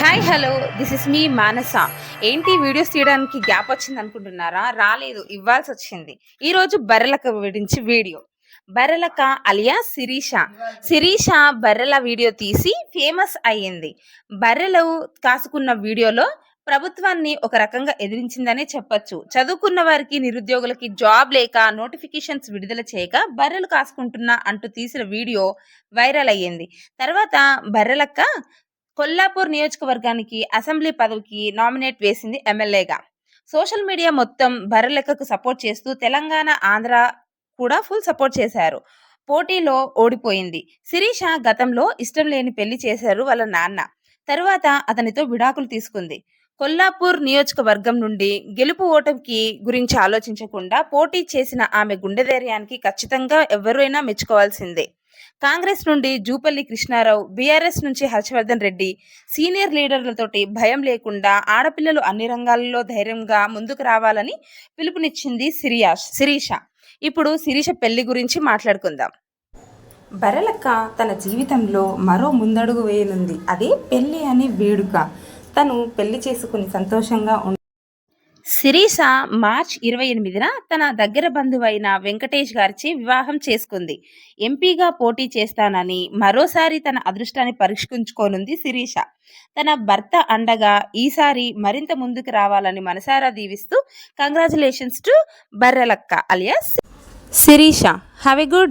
Hi hello this is me Manasa ఏంటి videos తీయడానికి gap వచ్చింది అనుకుంటున్నారా? రాలేదు. ఇవ్వాల్సి వచ్చింది. ఈ రోజు బర్రెలక గురించి వీడియో. బర్రెలక అలియా శిరీష. శిరీష బర్రెల వీడియో తీసి ఫేమస్ అయ్యింది. బర్రెలు కాసుకున్న వీడియోలో ప్రభుత్వాన్ని ఒక రకంగా ఎదిరించిందనే చెప్పొచ్చు. చదువుకున్న వారికి నిరుద్యోగులకి జాబ్ లేక నోటిఫికేషన్స్ విడుదల చేయక బర్రెలు కాసుకుంటున్నా అంటూ తీసిన వీడియో వైరల్ అయ్యింది. తర్వాత బర్రెలక్క కొల్లాపూర్ నియోజకవర్గానికి అసెంబ్లీ పదవికి నామినేట్ వేసింది ఎమ్మెల్యేగా. సోషల్ మీడియా మొత్తం బర్రెలెక్కకు సపోర్ట్ చేస్తూ తెలంగాణ ఆంధ్ర కూడా ఫుల్ సపోర్ట్ చేశారు. పోటీలో ఓడిపోయింది. శిరీష గతంలో ఇష్టం లేని పెళ్ళి చేశారు వాళ్ళ నాన్న. తరువాత అతనితో విడాకులు తీసుకుంది. కొల్లాపూర్ నియోజకవర్గం నుండి గెలుపు ఓటమికి గురించి ఆలోచించకుండా పోటీ చేసిన ఆమె గుండె ధైర్యానికి ఖచ్చితంగా ఎవరైనా మెచ్చుకోవాల్సిందే. కాంగ్రెస్ నుండి జూపల్లి కృష్ణారావు బీఆర్ఎస్ నుంచి హర్షవర్ధన్ రెడ్డి. సీనియర్ లీడర్లతోటి భయం లేకుండా ఆడపిల్లలు అన్ని రంగాల్లో ధైర్యంగా ముందుకు రావాలని పిలుపునిచ్చింది సిరియాష్ శిరీష. ఇప్పుడు శిరీష పెళ్ళి గురించి మాట్లాడుకుందాం. బరలక్క తన జీవితంలో మరో ముందడుగు వేయనుంది. అదే పెళ్ళి అనే వేడుక. తను పెళ్ళి చేసుకుని సంతోషంగా ఉం శిరీష మార్చ్ ఇరవై ఎనిమిదిన తన దగ్గర బంధువైన వెంకటేష్ గారిచి వివాహం చేసుకుంది. ఎంపీగా పోటీ చేస్తానని మరోసారి తన అదృష్టాన్ని పరీక్షించుకోనుంది శిరీష. తన భర్త అండగా ఈసారి మరింత ముందుకు రావాలని మనసారా దీవిస్తూ congratulations to Barrelakka alias Sirisha. Have a good